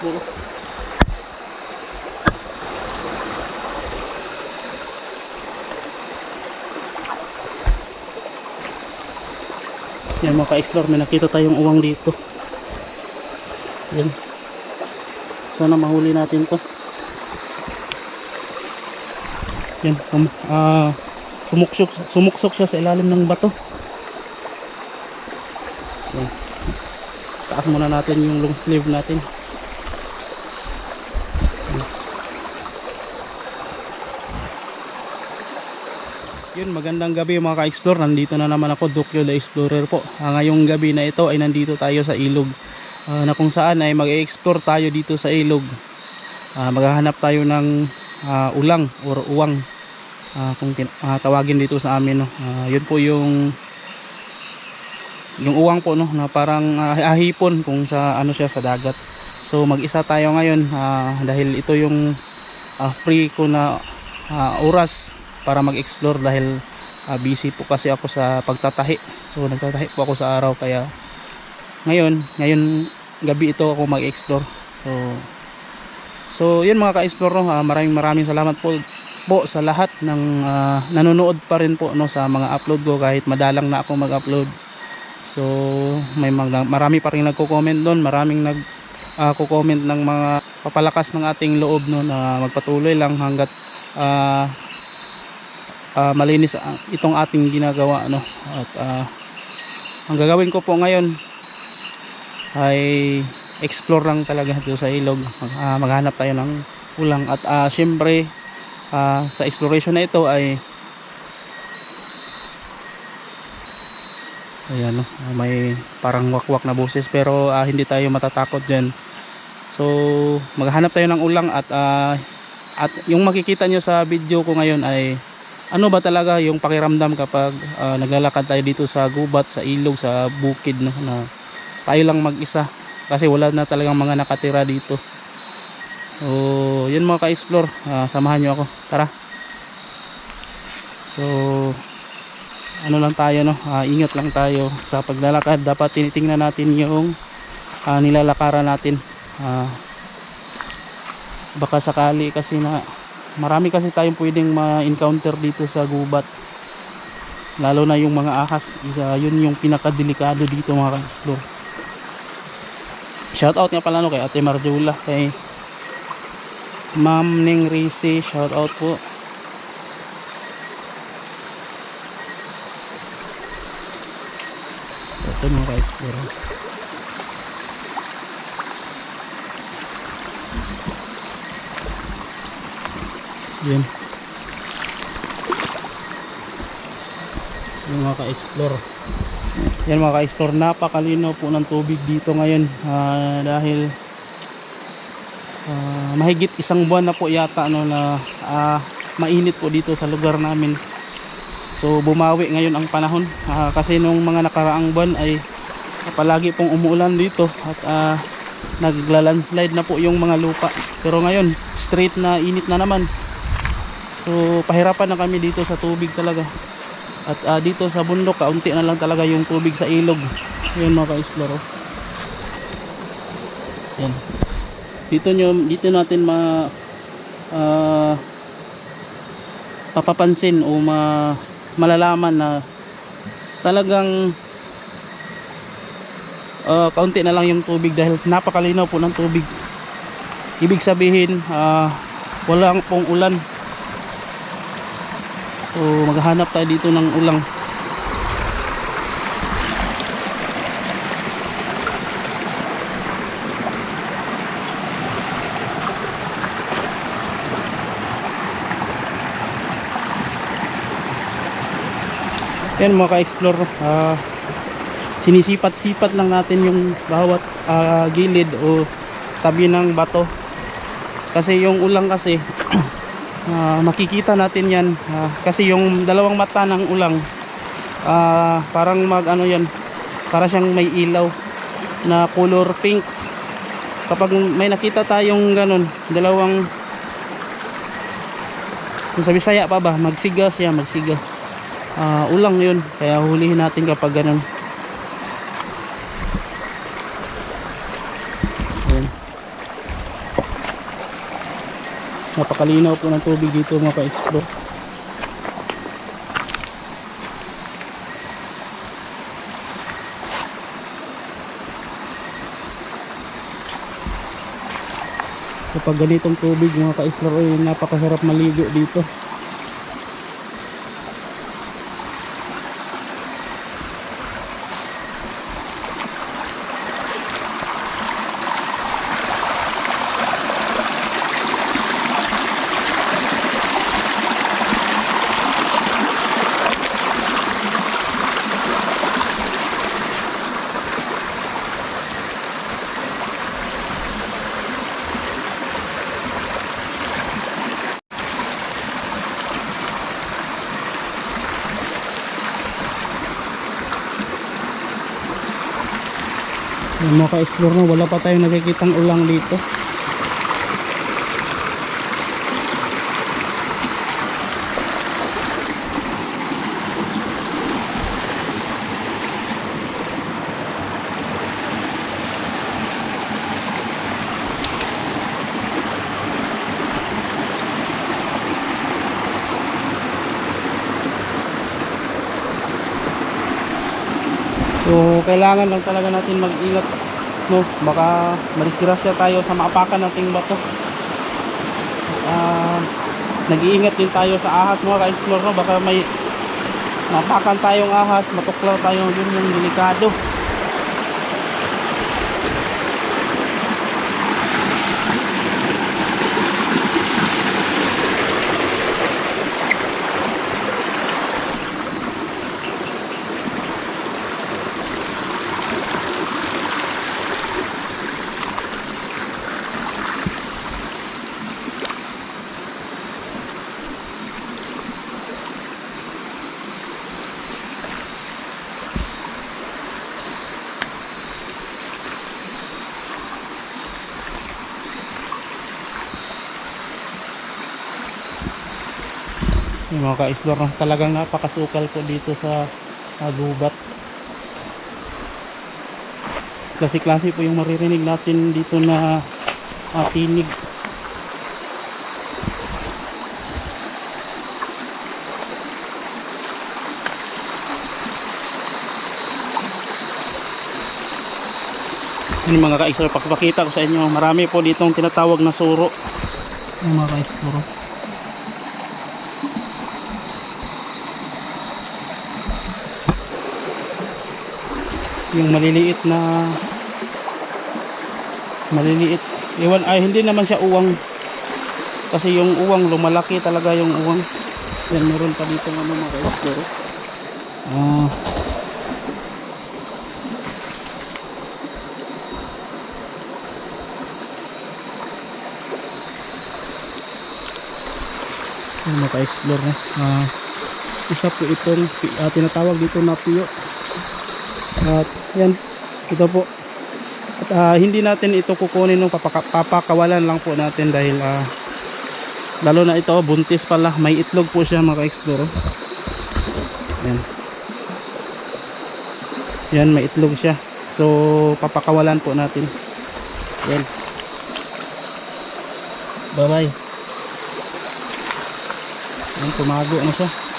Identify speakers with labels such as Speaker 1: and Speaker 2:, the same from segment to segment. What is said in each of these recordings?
Speaker 1: ka-explore. Yan mga ka-explore, may nakita tayong uwang dito. Yan. Sana mahuli natin to. Yan, um, ah, sumuksok, sumuksok siya sa ilalim ng bato. Yan. Taas muna natin yung long sleeve natin. Yun, magandang gabi mga ka-explore. Nandito na naman ako, Dokyo the Explorer po. Ah, ngayong gabi na ito ay nandito tayo sa ilog. Ah, na kung saan ay mag-explore tayo dito sa ilog. Ah, maghahanap tayo ng ah, ulang or uwang. Ah, kung ah, tawagin dito sa amin. No? Ah, yun po yung yung uwang po no na parang ah, ahipon kung sa ano siya sa dagat. So mag-isa tayo ngayon ah, dahil ito yung ah, free ko na ah, oras para mag-explore dahil ah, busy po kasi ako sa pagtatahi. So nagtatahi po ako sa araw kaya ngayon, ngayon gabi ito ako mag-explore. So So yun mga ka-explore ah, maraming maraming salamat po po sa lahat ng ah, nanonood pa rin po no sa mga upload ko kahit madalang na ako mag-upload. So may mga marami pa rin nagko-comment doon, maraming nag ah, ko-comment ng mga papalakas ng ating loob no na magpatuloy lang hanggat ah, ah, malinis ang- itong ating ginagawa no at ah, ang gagawin ko po ngayon ay explore lang talaga dito sa ilog. Ah, maghanap tayo ng ulang. At ah, syempre ah, sa exploration na ito ay ayan no, ah, may parang wakwak na boses pero ah, hindi tayo matatakot dyan. So maghanap tayo ng ulang at ah, at yung makikita nyo sa video ko ngayon ay ano ba talaga yung pakiramdam kapag ah, naglalakad tayo dito sa gubat, sa ilog, sa bukid no, na tayo lang mag-isa kasi wala na talagang mga nakatira dito. So, yun mga ka-explore, ah, samahan nyo ako. Tara. So, ano lang tayo no, ah, ingat lang tayo sa paglalakad. Dapat tinitingnan natin yung ah, nilalakaran natin. Ah, baka sakali kasi na marami kasi tayong pwedeng ma-encounter dito sa gubat. Lalo na yung mga ahas. Isa yun yung pinakadelikado dito mga ka-explore. Shout out nga pala no kay Ate Marjula kay Ma'am Ning Risi shout out po. Ito mga ka-explore yun. Yung mga ka-explore. Yan mga ka-explore. Napakalino po ng tubig dito ngayon. Ah, dahil ah, mahigit isang buwan na po yata ano, na ah, mainit po dito sa lugar namin. So bumawi ngayon ang panahon. Ah, kasi nung mga nakaraang buwan ay palagi pong umuulan dito at ah, nagla-landslide na po yung mga lupa. Pero ngayon straight na init na naman So pahirapan na kami dito sa tubig talaga. At ah, dito sa bundok kaunti na lang talaga yung tubig sa ilog. Ayun mga ka-explore. oh. Yan. Dito nyo, dito natin ma ah, papapansin o ma, malalaman na talagang ah, kaunti na lang yung tubig dahil napakalinaw po ng tubig. Ibig sabihin, ah, walang pong ulan So maghahanap tayo dito ng ulang. Yan mga ka-explore, ah, sinisipat-sipat lang natin yung bawat ah, gilid o tabi ng bato. Kasi yung ulang kasi Ah, makikita natin yan. Ah, kasi yung dalawang mata ng ulang ah, parang mag ano yan para siyang may ilaw na color pink. Kapag may nakita tayong ganun dalawang kung sa Bisaya pa ba magsiga siya magsiga. Ah, ulang yun kaya hulihin natin kapag ganun Napakalinaw po ng tubig dito mga ka-explore. Kapag ganitong tubig mga ka-explore napakasarap maligo dito. Yung mga ka-explore na wala pa tayong nakikitang ulang dito. So kailangan lang talaga natin mag-ingat no baka madisgrasya tayo sa maapakan nating bato. Ah nag-iingat din tayo sa ahas mga ka-explore no baka may maapakan tayong ahas, matuklaw tayo dun yung delikado. Yung mga ka-explore talagang napakasukal po dito sa uh, gubat. Klase-klase po yung maririnig natin dito na uh, tinig. Yung mga ka-explore, pakipakita ko sa inyo. Marami po ditong tinatawag na suro. Yung mga ka-explore. Yung maliliit na maliliit. Iwan ay hindi naman siya uwang. Kasi yung uwang lumalaki talaga yung uwang. Yan meron pa dito ano mga ka-explore ah. Yung mga ka-explore na ah. Isa po itong ah, tinatawag dito na piyo at yan, ito po. At ah, hindi natin ito kukunin nung papaka, papakawalan lang po natin dahil ah, lalo na ito, buntis pala. May itlog po siya mga ka-explore. Yan. Yan, may itlog siya. So, papakawalan po natin. Yan. Bye-bye. Yan, tumago na siya.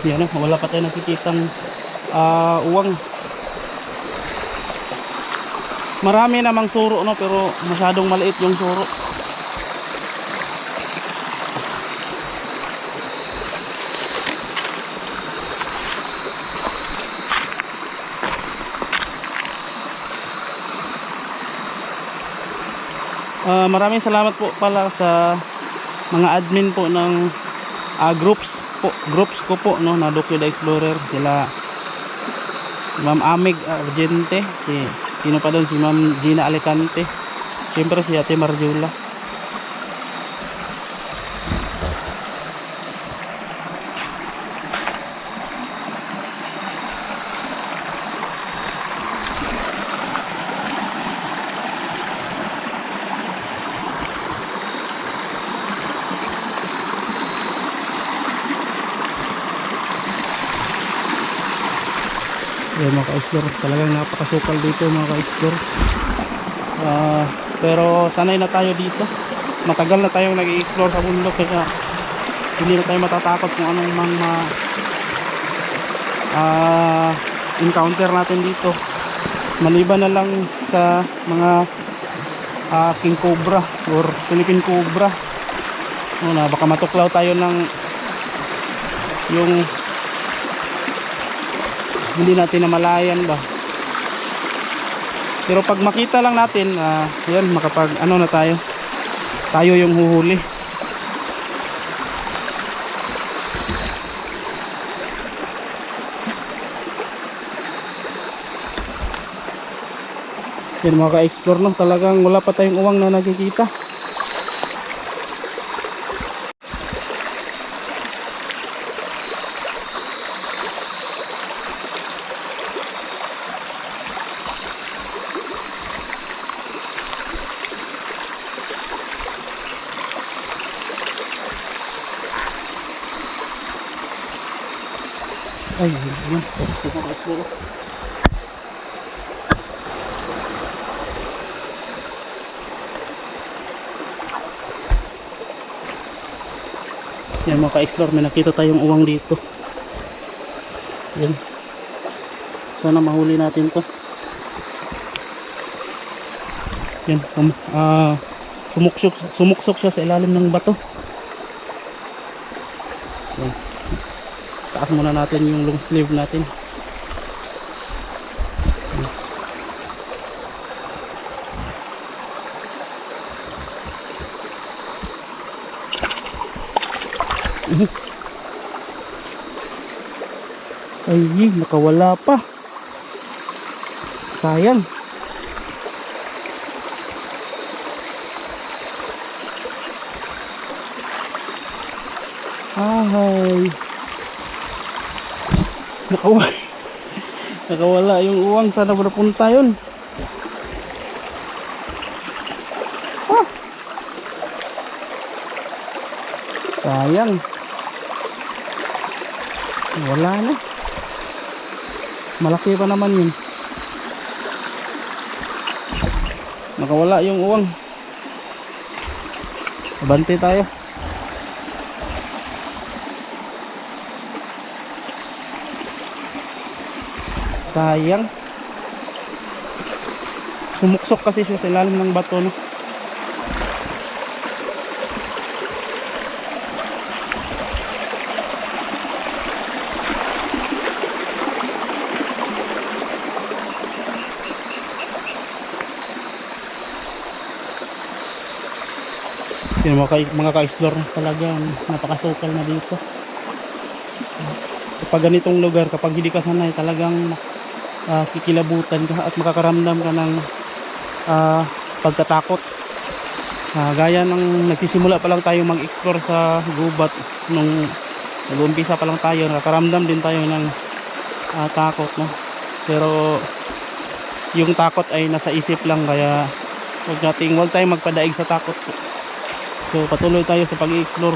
Speaker 1: Yan o, wala pa tayo nakikitang ah, uwang. Marami namang suro no, pero masyadong maliit yung suro. Ah, maraming salamat po pala sa mga admin po ng ah, groups po groups ko po no na Docu the Explorer sila si Ma'am Amig Argente si sino pa doon? Si Ma'am Gina Alicante. Siyempre si Ate Marjula Ayan mga ka-explore, talagang napakasukal dito mga ka-explore. Ah, pero sanay na tayo dito. Matagal na tayong nag-i-explore sa bundok kaya hindi na tayo matatakot kung anong mga ah, encounter natin dito. Maliban na lang sa mga ah, king cobra or Philippine cobra. Ano na, baka matuklaw tayo ng yung hindi natin namalayan ba? Pero pag makita lang natin ah yan makapag ano na tayo? Tayo yung huhuli. Yan mga ka-explore no? Talagang wala pa tayong uwang na nakikita ay yan yan mga ka-explore Yan mga ka-explore, may nakita tayong uwang dito. Yan. Sana mahuli natin to. Yan, um, ah, sumuksok, sumuksok siya sa ilalim ng bato. Yan. Taas muna natin yung long sleeve natin. Ay, nakawala pa. Sayang. Ay. Nakawala. Nakawala yung uwang. Sana ba napunta yun? Ah. Sayang. Wala na. Malaki pa naman yun. Nakawala yung uwang. Abante tayo. Sayang. Sumuksok kasi siya sa ilalim ng bato no. Yung mga, ka- mga ka-explore talaga napakasukal na dito. Kapag ganitong lugar, kapag hindi ka sanay, talagang ah, kikilabutan ka at makakaramdam ka ng ah, pagkatakot. Ah, gaya ng nagsisimula pa lang tayo mag-explore sa gubat nung nag-umpisa pa lang tayo, nakakaramdam din tayo ng ah, takot. No? Pero yung takot ay nasa isip lang kaya huwag nating huwag tayong magpadaig sa takot po. So patuloy tayo sa pag-explore.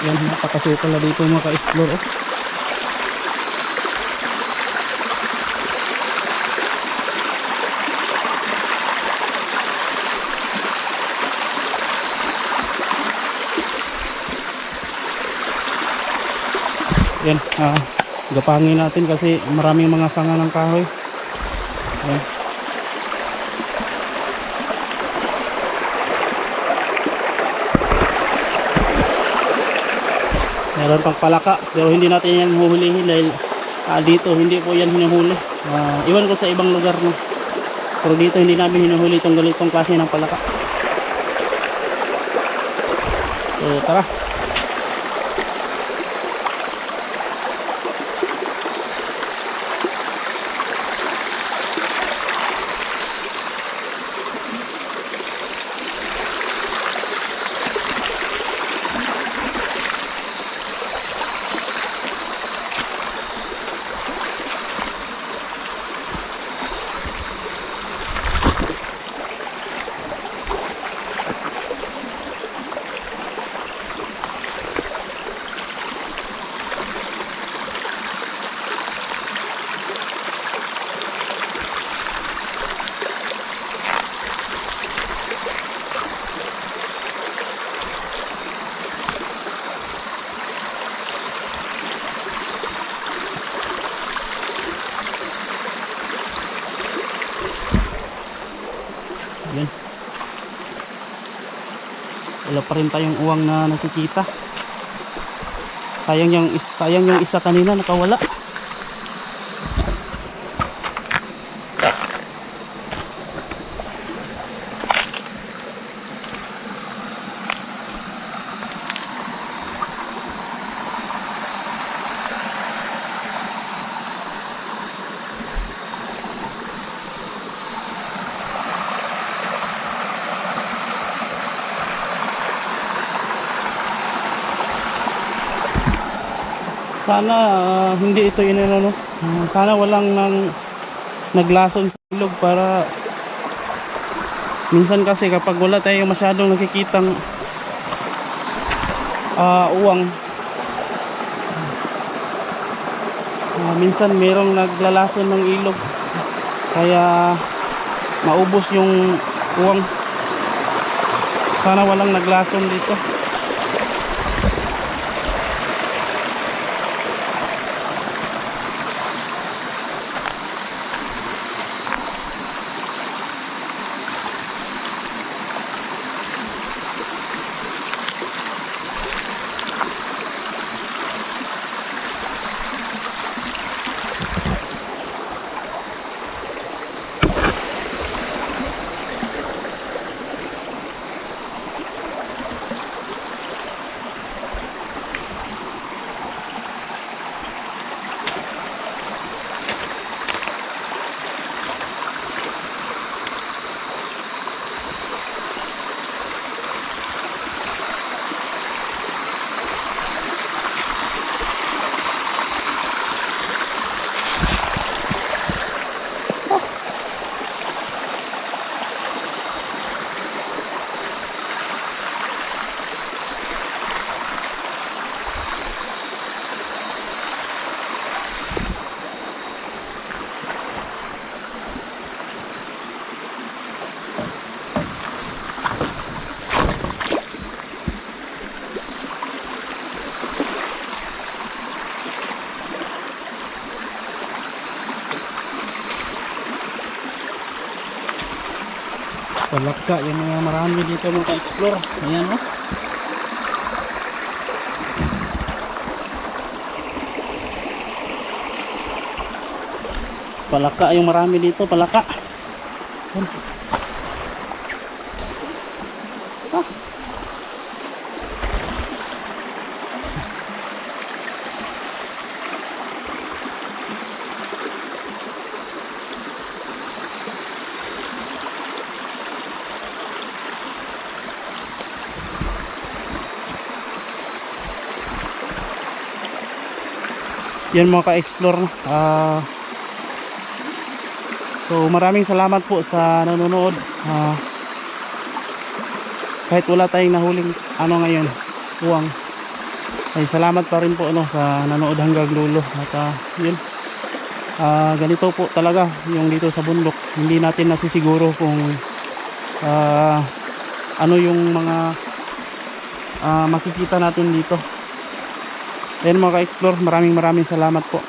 Speaker 1: Yan, napakasukal na dito mga ka-explore. Oh. Yan, ah, gapangin natin kasi maraming mga sanga ng kahoy. Yan. Meron pang palaka pero hindi natin yan huhulihin dahil ah, dito hindi po yan hinuhuli. Ah, iwan ko sa ibang lugar no. Pero dito hindi namin hinuhuli itong ganitong klase ng palaka. So tara. Wala pa rin tayong uwang na nakikita. Sayang yung, sayang yung isa kanina nakawala. Sana ah, hindi ito inano no. Ah, sana walang nang naglason sa ilog para minsan kasi kapag wala tayong masyadong nakikitang ah, uwang ah, minsan merong naglalason ng ilog. Kaya maubos yung uwang. Sana walang naglason dito Palaka, yung mga marami dito mga explore Ayan oh. o. Palaka yung marami dito, palaka. Ayan. Yan mga ka-explore. Ah so maraming salamat po sa nanonood. Ah kahit wala tayong nahuling ano ngayon, uwang. Ay salamat pa rin po ano, sa nanood hanggang dulo. At ah, yun. Ah, ganito po talaga yung dito sa bundok. Hindi natin nasisiguro kung ah, ano yung mga ah, makikita natin dito. Ayan mga ka-explore, maraming maraming salamat po.